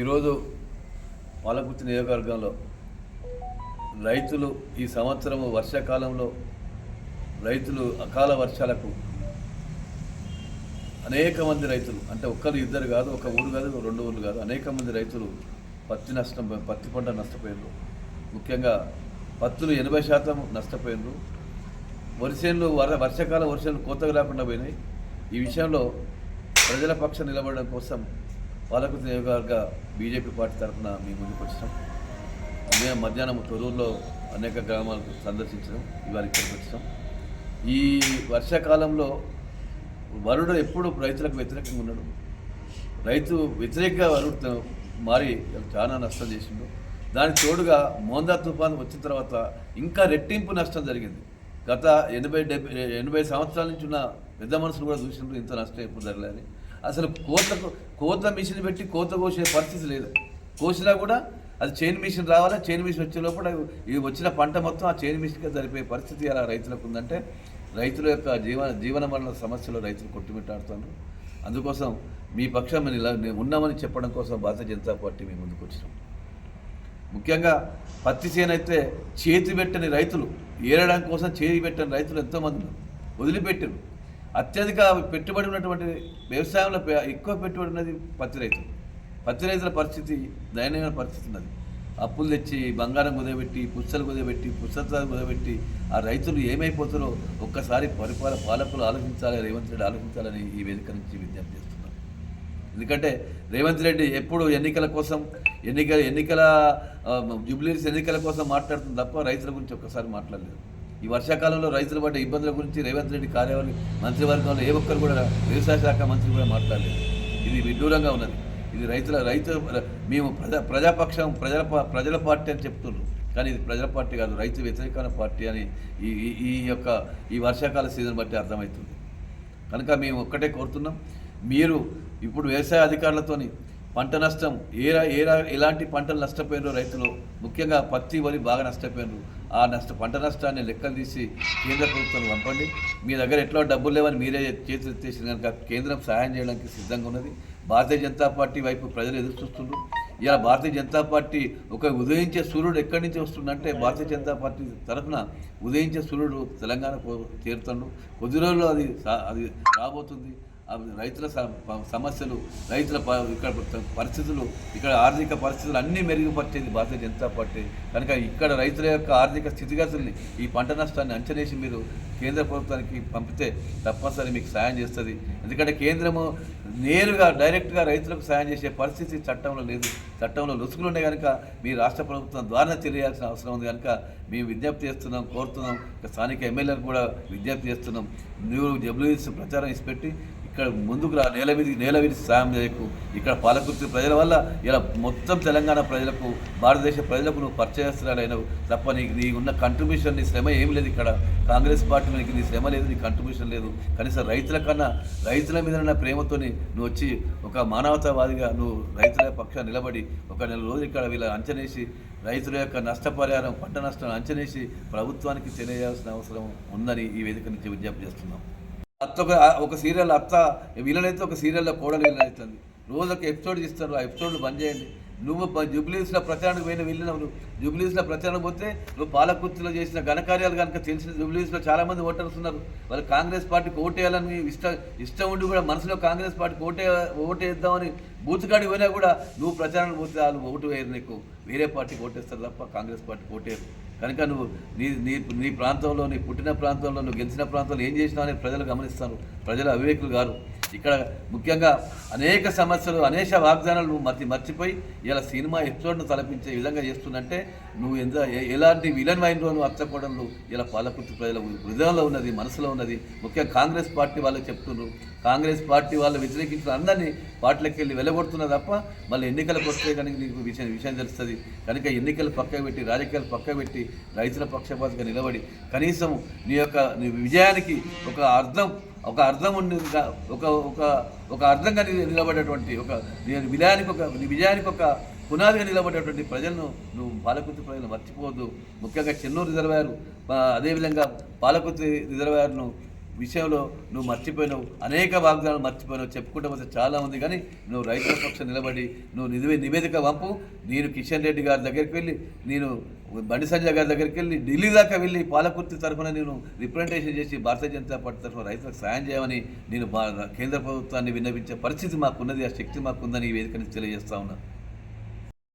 ఈరోజు పాలకుర్తి నియోజకవర్గంలో రైతులు ఈ సంవత్సరము వర్షాకాలంలో రైతులు అకాల వర్షాలకు అనేక మంది రైతులు అంటే ఒక్కరు ఇద్దరు కాదు ఒక ఊరు కాదు రెండు ఊర్లు కాదు అనేక మంది రైతులు పత్తి నష్టం పత్తి పంట నష్టపోయినరు ముఖ్యంగా పత్తులు ఎనభై శాతం నష్టపోయినరు వరిసేన్లు వర వర్షాకాలం వర్షాలు కోతగా రాకుండా పోయినాయి. ఈ విషయంలో ప్రజల పక్షం నిలబడడం కోసం పాలకృత నియోజకవర్గ బీజేపీ పార్టీ తరఫున మీ ముందుకు వచ్చినాం. మేము మధ్యాహ్నం తొరూరులో అనేక గ్రామాలకు సందర్శించడం ఇవాళ ఇక్కడికి వచ్చినాం. ఈ వర్షాకాలంలో వరుడు ఎప్పుడు రైతులకు వ్యతిరేకంగా ఉన్నాడు రైతు వ్యతిరేకంగా వరుడు మారి చాలా నష్టం చేసిండు. దానికి తోడుగా మోందా తుఫాన్ వచ్చిన తర్వాత ఇంకా రెట్టింపు నష్టం జరిగింది. గత ఎనభై డెబ్బై ఎనభై సంవత్సరాల నుంచి ఉన్న పెద్ద మనుషులు కూడా చూసినప్పుడు ఇంత నష్టం ఎప్పుడు జరగలేదు అసలు కోతకు కోత మిషన్ పెట్టి కోత కోసే పరిస్థితి లేదు. కోసినా కూడా అది చైన్ మిషన్ రావాలా చైన్ మిషన్ వచ్చే లోపల ఇది వచ్చిన పంట మొత్తం ఆ చైన్ మిషన్గా సరిపోయే పరిస్థితి అలా రైతులకు ఉందంటే రైతుల యొక్క జీవన జీవన మరణ సమస్యలు రైతులు కొట్టుమిట్టాడుతున్నారు. అందుకోసం మీ పక్షం మేము ఇలా మేము ఉన్నామని చెప్పడం కోసం భారతీయ జనతా పార్టీ మేము ముందుకు వచ్చినాం ముఖ్యంగా పత్తి చేను అయితే చేతి పెట్టని రైతులు ఏరడం కోసం చేతి పెట్టని రైతులు ఎంతోమంది ఉన్నారు. వదిలిపెట్టారు అత్యధిక పెట్టుబడి ఉన్నటువంటి వ్యవసాయంలో ఎక్కువ పెట్టుబడి ఉన్నది పత్తి రైతులు పత్తి రైతుల పరిస్థితి దయనీయమైన పరిస్థితి ఉన్నది. అప్పులు తెచ్చి బంగారం కుదబెట్టి పుస్తలు కుదబెట్టి పుస్తకాలు కుదబెట్టి ఆ రైతులు ఏమైపోతారో ఒక్కసారి పరిపాల పాలకులు ఆలోచించాలి రేవంత్ రెడ్డి ఆలోచించాలని ఈ వేదిక నుంచి విజ్ఞప్తి చేస్తున్నాను ఎందుకంటే రేవంత్ రెడ్డి ఎప్పుడు ఎన్నికల కోసం ఎన్నికల ఎన్నికల ఆ, జూబ్లీస్ ఎన్నికల కోసం మాట్లాడుతుంది తప్ప రైతుల గురించి ఒక్కసారి మాట్లాడలేదు. ఈ వర్షాకాలంలో రైతులు పడ్డ ఇబ్బందుల గురించి రేవంత్ రెడ్డి కార్యవర్గ మంత్రివర్గంలో ఏ ఒక్కరు కూడా వ్యవసాయ శాఖ మంత్రి కూడా మాట్లాడలేదు. ఇది విడ్డూరంగా ఉన్నది. ఇది రైతుల రైతు మేము ప్రజా ప్రజాపక్షం ప్రజల ప్రజల పార్టీ అని చెప్తున్నారు కానీ ఇది ప్రజల పార్టీ కాదు రైతు వ్యతిరేకమైన పార్టీ అని ఈ- ఈ యొక్క ఈ వర్షాకాల సీజన్ బట్టి అర్థమవుతుంది. కనుక మేము ఒక్కటే కోరుతున్నాం. మీరు ఇప్పుడు వ్యవసాయ అధికారులతోని పంట నష్టం ఏ ఏ ఎలాంటి పంటలు నష్టపోయినారో రైతులు ముఖ్యంగా పత్తి వరి బాగా నష్టపోయినారు. ఆ నష్ట పంట నష్టాన్ని లెక్కలు తీసి కేంద్ర ప్రభుత్వం పంపండి. మీ దగ్గర ఎట్లా డబ్బులు లేవని మీరే చేతులు ఎత్తేసి కనుక కేంద్రం సహాయం చేయడానికి సిద్ధంగా ఉన్నది. భారతీయ జనతా పార్టీ వైపు ప్రజలు ఎదురు చూస్తున్నారు ఇలా భారతీయ జనతా పార్టీ ఒక ఉదయించే సూర్యుడు ఎక్కడి నుంచి వస్తుందంటే భారతీయ జనతా పార్టీ తరఫున ఉదయించే సూర్యుడు తెలంగాణ చేరుతుండు. కొద్ది రోజుల్లో అది సా- అది రాబోతుంది. రైతుల సమస్యలు రైతుల ఇక్కడ పరిస్థితులు ఇక్కడ ఆర్థిక పరిస్థితులు అన్నీ మెరుగుపరిచేది భారతీయ జనతా పార్టీ. కనుక ఇక్కడ రైతుల యొక్క ఆర్థిక స్థితిగతుల్ని ఈ పంట నష్టాన్ని అంచనేసి మీరు కేంద్ర ప్రభుత్వానికి పంపితే తప్పనిసరి మీకు సాయం చేస్తుంది. ఎందుకంటే కేంద్రము నేరుగా డైరెక్ట్గా రైతులకు సాయం చేసే పరిస్థితి చట్టంలో లేదు. చట్టంలో లొసుగులు ఉన్నాయి కనుక మీ రాష్ట్ర ప్రభుత్వం ద్వారా తెలియాల్సిన అవసరం ఉంది కనుక మేము విజ్ఞప్తి చేస్తున్నాం కోరుతున్నాం. స్థానిక ఎమ్మెల్యేలకు కూడా విజ్ఞప్తి చేస్తున్నాం. మీరు జబ్ల్యూఎస్ ప్రచారం ఇచ్చి పెట్టి ఇక్కడ ముందుకు రా నేల మీద నేల విధి సాయం చేయకు. ఇక్కడ పాలకుర్తి ప్రజల వల్ల ఇలా మొత్తం తెలంగాణ ప్రజలకు భారతదేశ ప్రజలకు నువ్వు పరిచయస్తురాలైనవు. తప్ప నీకు నీ ఉన్న కంట్రిబ్యూషన్ నీ శ్రమ ఏం లేదు ఇక్కడ. కాంగ్రెస్ పార్టీ నీకు నీ శ్రమ లేదు నీ కంట్రిబ్యూషన్ లేదు. కనీసం రైతుల కన్నా రైతుల మీద ఉన్న ప్రేమతోని నువ్వు వచ్చి ఒక మానవతావాదిగా నువ్వు రైతుల పక్షాన్ని నిలబడి ఒక నెల రోజులు ఇక్కడ వీళ్ళ అంచనేసి రైతుల యొక్క నష్టపరిహారం పంట నష్టం అంచనేసి ప్రభుత్వానికి తెలియజేయాల్సిన అవసరం ఉందని ఈ వేదిక నుంచి విజ్ఞప్తి చేస్తున్నాం. అత్త ఒక ఒక సీరియల్ అత్త విలనైతే ఒక సీరియల్లో కోడలు విలన్ అవుతుంది రోజు ఒక ఎపిసోడ్ ఇస్తారు ఆ ఎపిసోడ్లు బంద్ చేయండి. నువ్వు జూబ్లీస్లో ప్రచారానికి పోయిన వెళ్ళినావు నువ్వు జూబ్లీస్లో ప్రచారం పోతే నువ్వు పాలకుర్తిలో చేసిన ఘనకార్యాలు కనుక తెలిసిన జూబ్లీస్లో చాలామంది ఓటర్స్ ఉన్నారు. వాళ్ళు కాంగ్రెస్ పార్టీకి ఓటేయాలని ఇష్టం ఇష్టం ఉండి కూడా మనసులో కాంగ్రెస్ పార్టీకి ఓటే ఓటేద్దామని బూత్కాడికి పోయినా కూడా నువ్వు ప్రచారానికి పోతే వాళ్ళు ఓటు వేయరు నీకు. వేరే పార్టీకి ఓటేస్తారు తప్ప కాంగ్రెస్ పార్టీకి ఓటేరు కనుక నువ్వు నీ నీ నీ ప్రాంతంలో నీ పుట్టిన ప్రాంతంలో నువ్వు గెలిచిన ప్రాంతంలో ఏం చేసినావు అనేది ప్రజలు గమనిస్తారు. ప్రజలు అవివేకులు గారు ఇక్కడ ముఖ్యంగా అనేక సమస్యలు అనేక వాగ్దానాలు నువ్వు మతి మర్చిపోయి ఇలా సినిమా ఎపిసోడ్ను తలపించే విధంగా చేస్తుందంటే నువ్వు ఎంత ఎలాంటి విలన్ మైండ్లో నువ్వు ఇలా పాలకుర్తి ప్రజల హృదయంలో ఉన్నది మనసులో ఉన్నది. ముఖ్యంగా కాంగ్రెస్ పార్టీ వాళ్ళు చెప్తున్నారు కాంగ్రెస్ పార్టీ వాళ్ళు వ్యతిరేకించిన అందరినీ పార్టీలకు వెళ్ళి వెళ్ళగొడుతున్నా తప్ప మళ్ళీ ఎన్నికలకు వస్తే కనుక నీకు విషయం విషయం తెలుస్తుంది. కనుక ఎన్నికలు పక్కకు పెట్టి రాజకీయాలు పక్కకు పెట్టి రైతుల పక్షపాతగా నిలబడి కనీసం నీ యొక్క నీ విజయానికి ఒక అర్థం ఒక అర్థం ఉండి ఒక ఒక ఒక అర్థంగా నిలబడేటువంటి ఒక విజయానికి ఒక విజయానికి ఒక పునాదిగా నిలబడేటువంటి ప్రజలను నువ్వు పాలకుర్తి ప్రజలను మర్చిపోవద్దు. ముఖ్యంగా చెన్నూరు రిజర్వాయర్ అదేవిధంగా పాలకుర్తి రిజర్వాయర్ను విషయంలో నువ్వు మర్చిపోయినావు అనేక వాగ్దానాలు మర్చిపోయినావు చెప్పుకుంటూ పోతే చాలా ఉంది. కానీ నువ్వు రైతుల పక్షం నిలబడి నువ్వు నివే నివేదిక పంపు నేను కిషన్ రెడ్డి గారి దగ్గరికి వెళ్ళి నేను బండి సంజయ్ గారి దగ్గరికి వెళ్ళి ఢిల్లీ దాకా వెళ్ళి పాలకుర్తి తరఫున నేను రిప్రజెంటేషన్ చేసి భారతీయ జనతా పార్టీ తరఫున రైతులకు సాయం చేయమని నేను కేంద్ర ప్రభుత్వాన్ని విన్నవించే పరిస్థితి మాకున్నది ఆ శక్తి మాకుందని ఈ వేదిక నుంచి తెలియజేస్తా ఉన్నా.